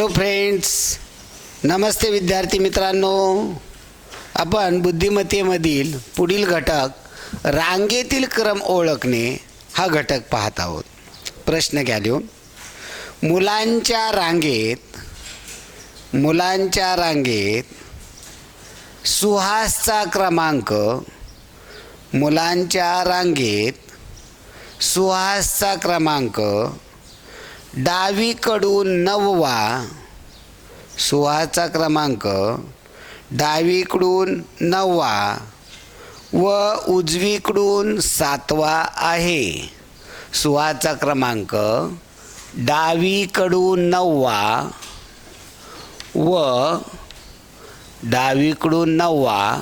Hello friends नमस्ते विद्यार्थी मित्रांनो. आपण बुद्धिमत्तेमधील पुढील घटक रांगेतील क्रम ओळखणे हा घटक पाहत आहोत. प्रश्न घ्या लिहून मुलांच्या रांगेत मुलांच्या रांगेत सुहासचा क्रमांक मुलांच्या रांगेत सुहासचा क्रमांक डावीकडून नववा सुहाचा क्रमांक डावीकडून नववा व उजवीकडून सातवा आहे. सुहाचा क्रमांक डावीकडून नववा व डावीकडून नववा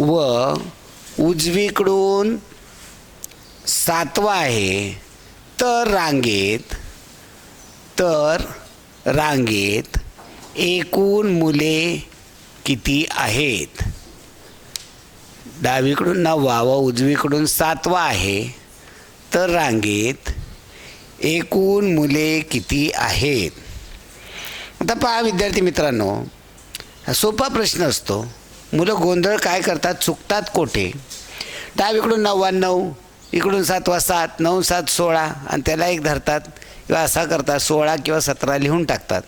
व उजवीकडून सातवा आहे. तर रांगेत तर रांगेत एकूण मुले किती आहेत? डावीकडून नववा व उजवीकडून सातवा आहे. तर रांगेत एकूण मुले किती आहेत? आता पहा विद्यार्थी मित्रांनो हा सोपा प्रश्न असतो. मुलं गोंधळ काय करतात? चुकतात कोठे? डावीकडून नव्याण्णव इकडून सातवा सात नऊ सात सोळा आणि त्याला एक धरतात. किंवा असा करतात सोळा किंवा सतरा लिहून टाकतात.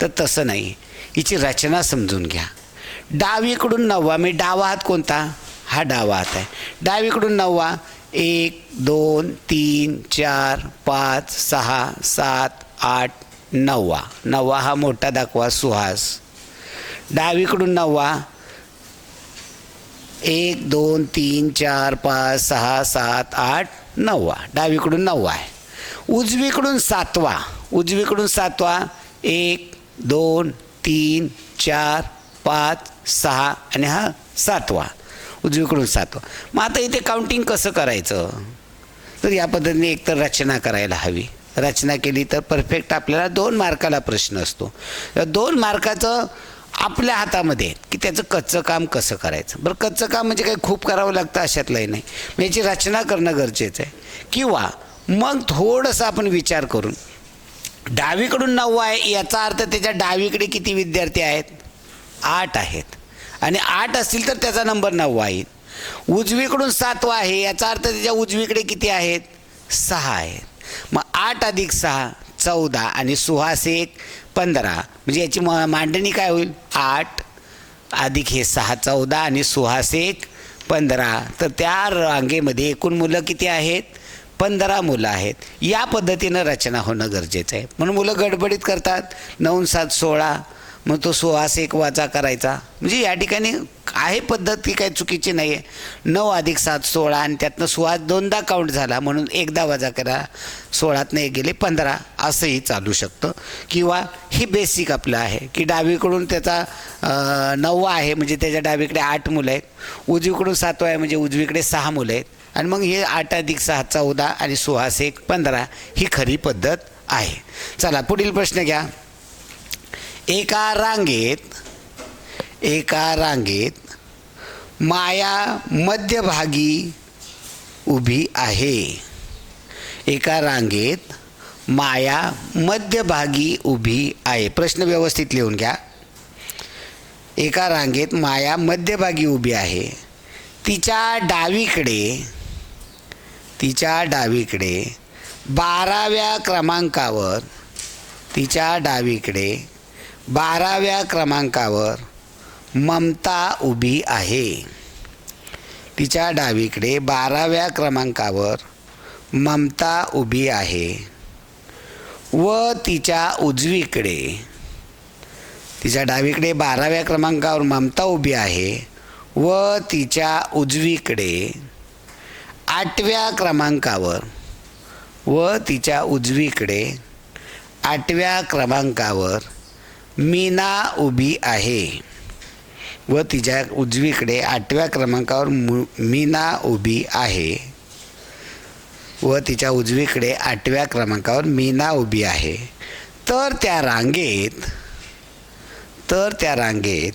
तर तसं नाही. हिची रचना समजून घ्या. डावीकडून नववा. म्हणजे मी डावा हात कोणता? हा डावा हात आहे. डावीकडून नववा. एक दोन तीन चार पाच सहा सात आठ नववा. नववा हा मोठा दाखवा सुहास. डावीकडून नववा. एक दोन तीन चार पाच सहा सात आठ नववा. डावीकडून नववा आहे. उजवीकडून सातवा. उजवीकडून सातवा. एक दोन तीन चार पाच सहा आणि हा सातवा. उजवीकडून सातवा. मग आता इथे काउंटिंग कसं करायचं? तर या पद्धतीने एकतर रचना करायला हवी. रचना केली तर परफेक्ट आपल्याला दोन मार्काला प्रश्न असतो. दोन मार्काचं आपल्या हातामध्ये की त्याचं कच्चं काम कसं करायचं? बरं कच्चं काम म्हणजे काही खूप करावं लागतं अशातलंही नाही. मग याची रचना करणं गरजेचं आहे. किंवा मग थोडंसं आपण विचार करून डावीकडून नऊ आहे याचा अर्थ त्याच्या डावीकडे किती विद्यार्थी आहेत? आठ आहेत. आणि आठ असतील तर त्याचा नंबर नववा आहे. उजवीकडून सातवा आहे याचा अर्थ त्याच्या उजवीकडे किती आहेत? सहा आहेत. मग आठ अधिक सहा चौदा. आणि सुहास एक पंधरा. म्हणजे याची म मांडणी काय होईल? आठ अधिक हे सहा चौदा आणि सुहास एक पंधरा. तर त्या रांगेमध्ये एकूण मुलं किती आहेत? पंधरा मुलं आहेत. या पद्धतीनं रचना होणं गरजेचं आहे. म्हणून मुलं गडबडीत करतात. नऊ सात सोळा मग तो सुहास एक वाचा करायचा. म्हणजे या ठिकाणी आहे पद्धत की काही चुकीची नाही आहे नऊ अधिक सात सोळा आणि त्यातनं सुहास दोनदा काउंट झाला म्हणून एकदा वजा करा. सोळातनं एक गेले पंधरा. असंही चालू शकतं. किंवा ही बेसिक आपलं आहे की डावीकडून त्याचा नववा आहे म्हणजे त्याच्या डावीकडे आठ मुलं आहेत. उजवीकडून सातवा आहे म्हणजे उजवीकडे सहा मुलं आहेत. आणि मग हे आठ अधिक सहा चौदा आणि सुहास एक पंधरा ही खरी पद्धत आहे. चला पुढील प्रश्न घ्या. एका रांगेत एका रांगेत माया मध्यभागी उभी आहे. एका रांगेत माया मध्यभागी उभी आहे. प्रश्न व्यवस्थित लिहून घ्या. एका रांगेत माया मध्यभागी उभी आहे. तिच्या डावीकडे तिच्या डावीकडे बाराव्या क्रमांकावर तिच्या डावीकडे बाराव्या क्रमांकावर ममता उभी आहे. तिच्या डावीकडे बाराव्या क्रमांकावर ममता उभी आहे व तिच्या उजवीकडे तिच्या डावीकडे बाराव्या क्रमांकावर ममता उभी आहे व तिच्या उजवीकडे आठव्या क्रमांकावर व तिच्या उजवीकडे आठव्या क्रमांकावर मीना उभी आहे. व तिच्या उजवीकडे आठव्या क्रमांकावर मु मीना उभी आहे. व तिच्या उजवीकडे आठव्या क्रमांकावर मीना उभी आहे. तर त्या रांगेत तर त्या रांगेत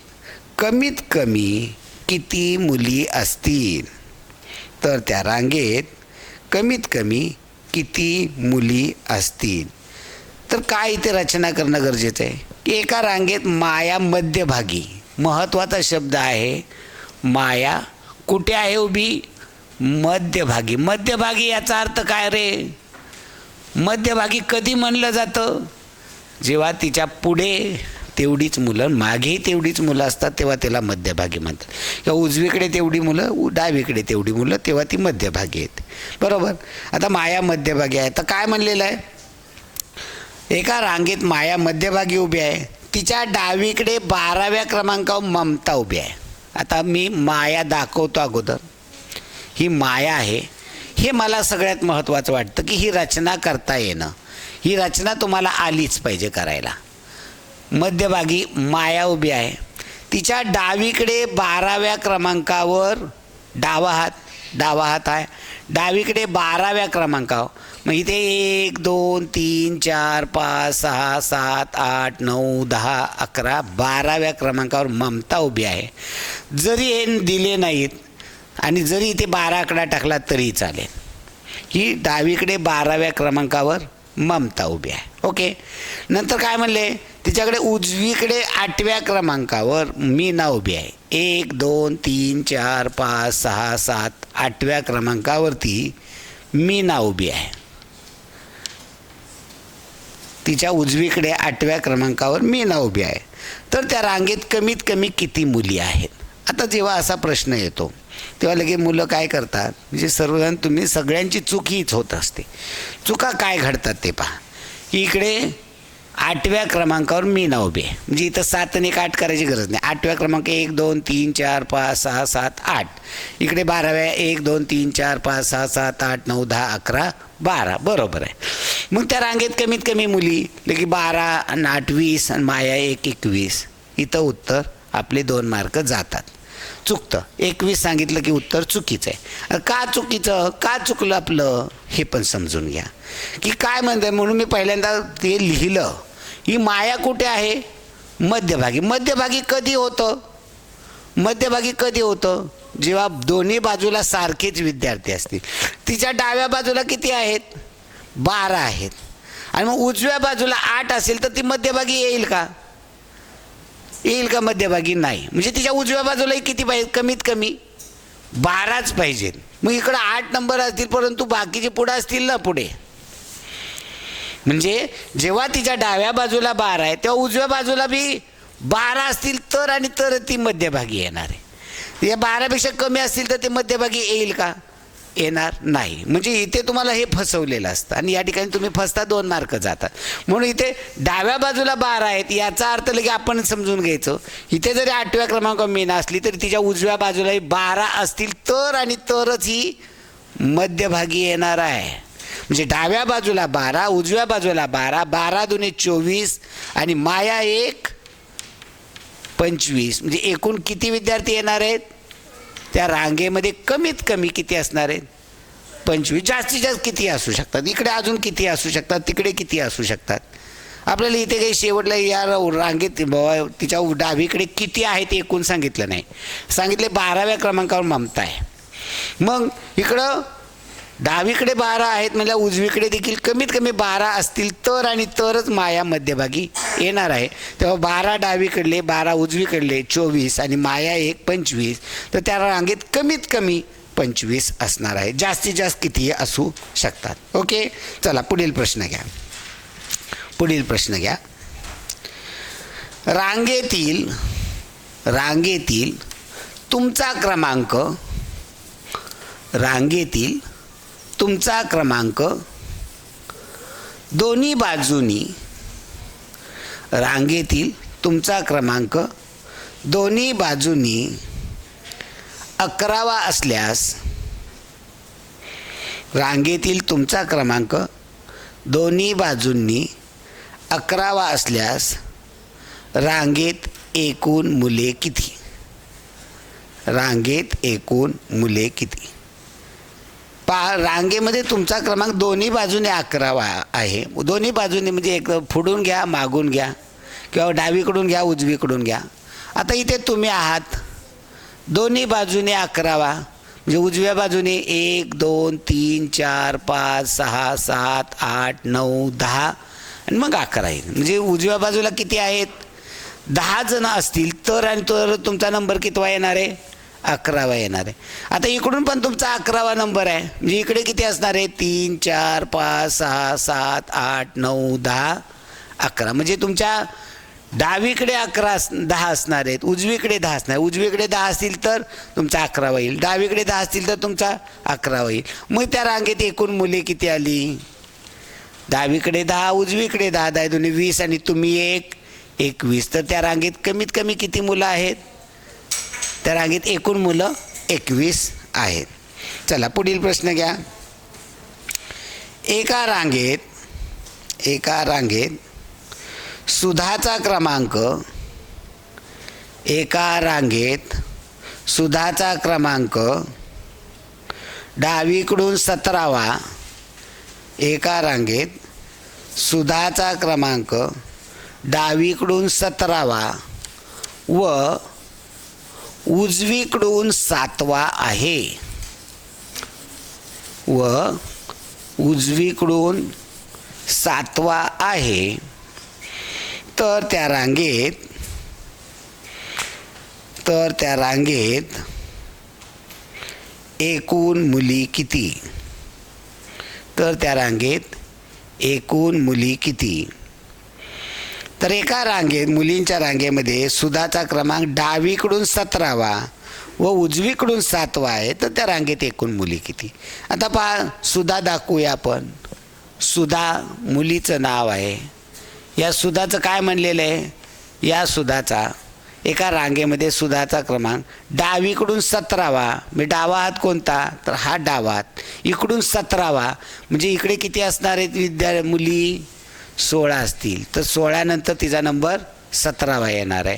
कमीत कमी किती मुली असतील? तर त्या रांगेत कमीत कमी किती मुली असतील? तर काय इथे रचना करणं गरजेचं आहे? की एका रांगेत माया मध्यभागी महत्त्वाचा शब्द आहे माया कुठे आहे उभी? मध्यभागी. मध्यभागी याचा अर्थ काय रे? मध्यभागी कधी म्हणलं जातं? जेव्हा तिच्या पुढे तेवढीच मुलं मागेही तेवढीच मुलं असतात तेव्हा त्याला मध्यभागी म्हणतात. किंवा उजवीकडे तेवढी मुलं उ- डावीकडे तेवढी मुलं तेव्हा ती मध्यभागी येते बरोबर? आता माया मध्यभागी आहे. तर काय म्हणलेलं आहे? एका रांगेत माया मध्यभागी उभी आहे. तिच्या डावीकडे बाराव्या क्रमांकावर ममता उभी आहे. आता मी माया दाखवतो अगोदर. ही माया आहे. हे मला सगळ्यात महत्त्वाचं वाटतं की ही रचना करता येणं. ही रचना तुम्हाला आलीच पाहिजे करायला. मध्यभागी माया उभी आहे. तिच्या डावीकडे बाराव्या क्रमांकावर डावा हात डावा हात आहे. डावीकडे बाराव्या क्रमांकावर. मग इथे एक दोन तीन चार पाच सहा सात आठ नऊ दहा अकरा बाराव्या क्रमांकावर ममता उभी आहे. जरी हे दिले नाहीत आणि जरी इथे बारा आकडा टाकला तरी चालेल. ही डावीकडे बाराव्या क्रमांकावर ममता उभी आहे. ओके? नंतर काय म्हणले? तिच्याकडे उजवीकडे आठव्या क्रमांकावर मीना उभी आहे. एक दोन तीन चार पाच सहा सात आठव्या क्रमांकावरती मीना उभी आहे. तिच्या उजवीकडे आठव्या क्रमांकावर मीना उभी आहे. तर त्या रांगेत कमीत कमी किती मुली आहेत? आता जेव्हा असा प्रश्न येतो तेव्हा लगे मुलं काय करतात? म्हणजे सर्वजण तुम्ही सगळ्यांची चूक हीच होत असते. चुका काय घडतात ते पहा. की इकडे आठव्या क्रमांकावर मी ना उभे. म्हणजे इथं सात आणि एक आठ करायची गरज नाही. आठव्या क्रमांक एक दोन तीन चार पाच सहा सात आठ. इकडे बाराव्या एक दोन तीन चार पाच सहा सात आठ नऊ दहा अकरा बारा. बरोबर आहे. मग त्या रांगेत कमीत कमी मुली लगी बारा आणि आठ वीस आणि माया एक एकवीस. इथं उत्तर आपले दोन मार्क जातात. चुकतं. एकवीस सांगितलं की उत्तर चुकीचं आहे. का चुकीचं? का चुकलं आपलं? हे पण समजून घ्या. की काय म्हणतं म्हणून मी पहिल्यांदा ते लिहिलं. ही माया कुठे आहे? मध्यभागी. मध्यभागी कधी होतं? मध्यभागी कधी होतं? जेव्हा दोन्ही बाजूला सारखेच विद्यार्थी असतील. तिच्या डाव्या बाजूला किती आहेत? बारा आहेत. आणि मग उजव्या बाजूला आठ असेल तर ती मध्यभागी येईल का? येईल का मध्यभागी? नाही. म्हणजे तिच्या उजव्या बाजूलाही किती पाहिजे कमीत कमी बाराच पाहिजेत. मग इकडं आठ नंबर असतील परंतु बाकीचे पुढं असतील ना पुढे? म्हणजे जेव्हा तिच्या डाव्या बाजूला बारा आहे तेव्हा उजव्या बाजूला बी बारा असतील तर आणि तर ती मध्यभागी येणार आहे. या बारापेक्षा कमी असतील तर ते मध्यभागी येईल का? येणार नाही. म्हणजे इथे तुम्हाला हे फसवलेलं असतं आणि या ठिकाणी तुम्ही फसता दोन मार्क जातात. म्हणून इथे डाव्या बाजूला बारा आहेत याचा अर्थ लगे आपण समजून घ्यायचं. इथे जरी आठव्या क्रमांक मीना असली तरी तिच्या उजव्या बाजूलाही बारा असतील तर आणि तरच ही मध्यभागी येणार आहे. म्हणजे डाव्या बाजूला बारा उजव्या बाजूला बारा बारा दोन्ही चोवीस आणि माया एक पंचवीस. म्हणजे एकूण किती विद्यार्थी येणार आहेत? त्या रांगेमध्ये कमीत कमी किती असणार आहेत? पंचवीस. जास्तीत जास्त किती असू शकतात? इकडे अजून किती असू शकतात? तिकडे किती असू शकतात? आपल्याला इथे काही शेवटला या रांगेत ब- तिच्या डावीकडे किती आहे ते एकूण सांगितलं नाही. सांगितले बाराव्या क्रमांकावर ममता आहे. मग इकडं डावीकडे बारा आहेत म्हणजे उजवीकडे देखील कमीत कमी बारा असतील तर आणि तरच माया मध्यभागी येणार आहे. तेव्हा बारा डावीकडले बारा उजवीकडले चोवीस आणि माया एक पंचवीस तर त्या रांगेत कमीत कमी पंचवीस असणार आहे. जास्तीत जास्त किती असू शकतात. ओके? चला पुढील प्रश्न घ्या. पुढील प्रश्न घ्या. रांगेतील रांगेतील तुमचा क्रमांक रांगेतील तुमचा क्रमांक. दोन्ही बाजूनी रांगेतील तुमचा क्रमांक. दोन्ही बाजूनी अकरावा असल्यास रांगेतील तुमचा क्रमांक. दोन्ही बाजूंनी अकरावा असल्यास रांगेत एकूण मुले किती? रांगेत एकूण मुले किती? पा रांगेमध्ये तुमचा क्रमांक दोन्ही बाजूने अकरावा आहे. दोन्ही बाजूने म्हणजे एक फुडून घ्या मागून घ्या किंवा डावीकडून घ्या उजवीकडून घ्या. आता इथे तुम्ही आहात. दोन्ही बाजूने अकरावा म्हणजे उजव्या बाजूने एक दोन तीन चार पाच सहा सात आठ नऊ दहा आणि मग अकरा येईल. म्हणजे उजव्या बाजूला किती आहेत? दहा जणं असतील तर आणि तर तुमचा नंबर कितवा येणार आहे? अकरावा येणार आहे. आता इकडून पण तुमचा अकरावा नंबर आहे. म्हणजे इकडे किती असणार आहे? तीन चार पाच सहा सात आठ नऊ दहा अकरा. म्हणजे तुमच्या डावीकडे अकरा अस दहा असणार आहेत. उजवीकडे दहा असणार उजवीकडे दहा असतील तर तुमचा अकरावा येईल. डावीकडे दहा असतील तर तुमचा अकरावा येईल. मग त्या रांगेत एकूण मुले किती आली? डावीकडे दहा उजवीकडे दहा. दहा दोन्ही वीस आणि तुम्ही एक एकवीस. तर त्या रांगेत कमीत कमी किती मुलं आहेत? त्या रांगेत एकूण मुलं एकवीस आहेत. चला पुढील प्रश्न घ्या. एका रांगेत एका रांगेत सुधाचा क्रमांक एका रांगेत सुधाचा क्रमांक डावीकडून सतरावा एका रांगेत सुधाचा क्रमांक डावीकडून सतरावा व उजवीकडून सातवा आहे. व उजवीकडून सातवा आहे. तर त्या रांगेत तर त्या रांगेत एकूण मुली किती? तर त्या रांगेत एकूण मुली किती? तर एका रांगेत मुलींच्या रांगेमध्ये सुधाचा क्रमांक डावीकडून सतरावा व उजवीकडून सातवा आहे. तर त्या रांगेत एकूण मुली किती? आता पहा सुधा दाखवूया आपण. सुधा मुलीचं नाव आहे. या सुधाचं काय म्हणलेलं आहे? या सुधाचा एका रांगेमध्ये सुधाचा क्रमांक डावीकडून सतरावा. मी डावा हात कोणता? तर हा डावा हात. इकडून सतरावा. म्हणजे इकडे किती असणार आहेत विद्या मुली? सोळा असतील. तर सोळानंतर तिचा नंबर सतरावा येणार आहे.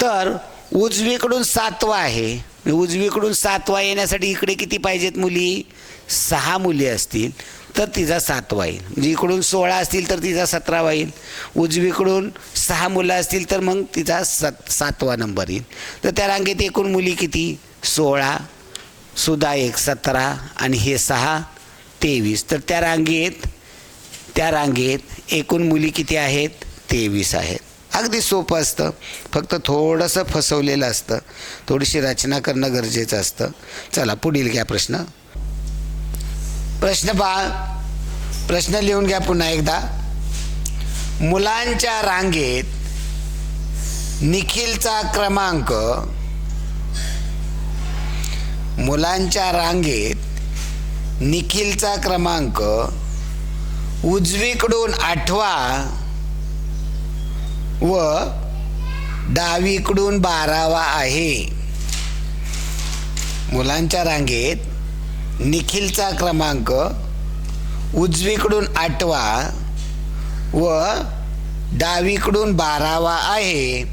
तर उजवीकडून सातवा आहे. उजवीकडून सातवा येण्यासाठी इकडे किती पाहिजेत मुली? सहा मुली असतील तर तिचा सातवा येईल. म्हणजे इकडून सोळा असतील तर तिचा सतरावा येईल. उजवीकडून सहा मुलं असतील तर मग तिचा सत सातवा नंबर येईल. तर त्या रांगेत एकूण मुली किती? सोळा सुद्धा एक सतरा आणि हे सहा तेवीस. तर त्या रांगेत त्या रांगेत एकूण मुली किती आहेत? तेवीस आहेत. अगदी सोपं असतं. फक्त थोडंसं फसवलेलं असतं. थोडीशी रचना करणं गरजेचं असतं. चला पुढील घ्या प्रश्न. प्रश्न पहा प्रश्न लिहून घ्या पुन्हा एकदा. मुलांच्या रांगेत निखिलचा क्रमांक मुलांच्या रांगेत निखिलचा क्रमांक उजवीकडून आठवा व डावीकडून बारावा आहे. मुलांच्या रांगेत निखिलचा क्रमांक उजवीकडून आठवा व डावीकडून बारावा आहे.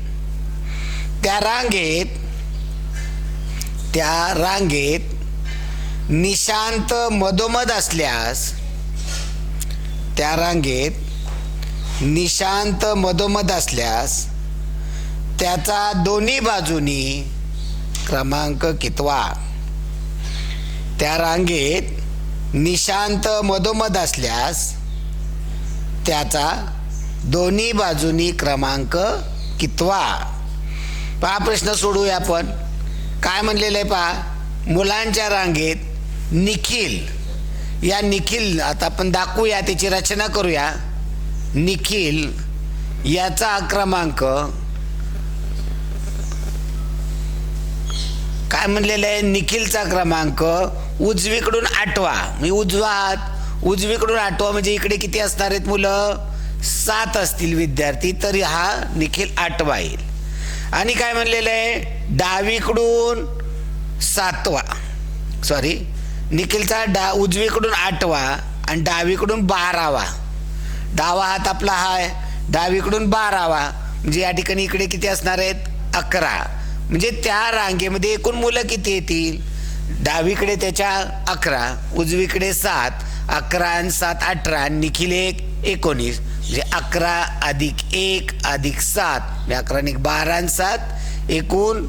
त्या रांगेत त्या रांगेत निशांत मधोमध असल्यास त्या रांगेत निशांत मधोमध असल्यास त्याचा दोन्ही बाजूनी क्रमांक कितवा? त्या रांगेत निशांत मधोमध असल्यास त्याचा दोन्ही बाजूनी क्रमांक कितवा? पहा प्रश्न सोडूया आपण. काय म्हणलेलं आहे पहा? मुलांच्या रांगेत निखिल या निखिल आता आपण दाखवूया त्याची रचना करूया. निखिल याचा क्रमांक काय म्हणलेलं आहे? निखिलचा क्रमांक उजवीकडून आठवा. म्हणजे उजवा हात उजवीकडून आठवा म्हणजे इकडे किती असणार आहेत मुलं? सात असतील विद्यार्थी तरी हा निखिल आठवा येईल. आणि काय म्हणलेलं आहे? डावीकडून सातवा. सॉरी निखिलचा डा उजवीकडून आठवा आणि डावीकडून बारावा. डावा हात आपला हा आहे डावीकडून बारावा. म्हणजे या ठिकाणी इकडे किती असणार आहेत? अकरा. म्हणजे त्या रांगेमध्ये एकूण मुलं किती येतील? डावीकडे त्याच्या अकरा उजवीकडे सात अकरा आणि सात अठरा. आणि निखिल एक एकोणीस. म्हणजे अकरा अधिक एक अधिक सात. म्हणजे अकरा आणि बारा आणि सात. एकूण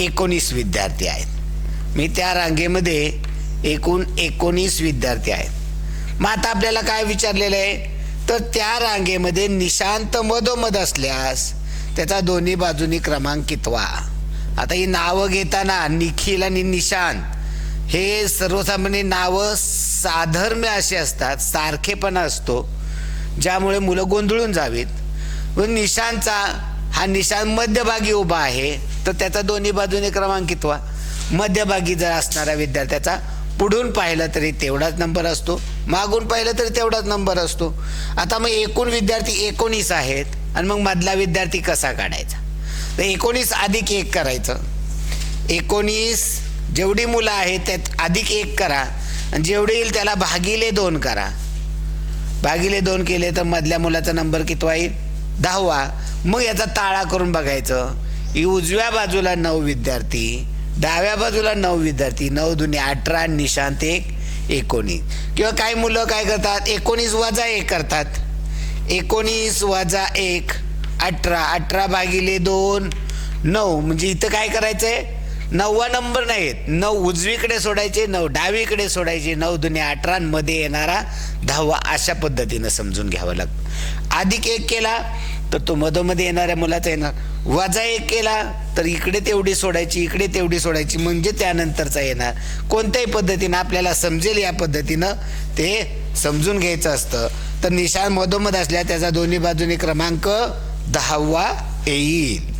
एकोणीस विद्यार्थी आहेत. मी त्या रांगेमध्ये एकूण एकोणीस विद्यार्थी आहेत. मग आता आपल्याला काय विचारलेलं आहे? तर त्या रांगेमध्ये निशांत मधोमध असल्यास त्याचा दोन्ही बाजूनी क्रमांक कितवा? आता ही नावं घेताना निखिल आणि निशांत हे सर्वसामान्य नावं साधर्म्य असे असतात सारखेपणा असतो ज्यामुळे मुलं गोंधळून जावीत. व निशांतचा हा निशांत मध्यभागी उभा आहे तर त्याचा दोन्ही बाजूने क्रमांक कितवा? मध्यभागी जर असणारा विद्यार्थ्याचा पुढून पाहिलं तरी तेवढाच नंबर असतो मागून पाहिलं तरी तेवढाच नंबर असतो. आता मग एकूण विद्यार्थी एकोणीस आहेत आणि मग मधला विद्यार्थी कसा काढायचा? तर एकोणीस अधिक एक करायचं. एकोणीस जेवढी मुलं आहेत त्यात अधिक एक करा आणि जेवढे येईल त्याला भागिले दोन करा. भागिले दोन केले तर मधल्या मुलाचा नंबर कितवा येईल? दहावा. मग याचा ताळा करून बघायचं. ही उजव्या बाजूला नऊ विद्यार्थी डाव्या बाजूला नऊ विद्यार्थी नऊ दुने अठरा निशांत एक एकोणीस. किंवा काही मुलं काय करतात? एकोणीस वजा एक करतात. एकोणीस वजा एक अठरा. अठरा भागिले दोन नऊ. म्हणजे इथं काय करायचं आहे नववा नंबर नाहीत. नऊ उजवीकडे सोडायचे नऊ डावीकडे सोडायचे नऊ दुनिया अठरा येणारा दहावा अशा पद्धतीनं समजून घ्यावं लागतं. अधिक एक केला तर तो मधोमध्ये येणाऱ्या मुलाचा येणार. वजा एक केला तर इकडे तेवढी सोडायची इकडे तेवढी सोडायची म्हणजे त्यानंतरचा येणार. कोणत्याही पद्धतीनं आपल्याला समजेल या पद्धतीनं ते समजून घ्यायचं असतं. तर निशाण मधोमध असल्या त्याचा दोन्ही बाजूने क्रमांक दहावा येईल.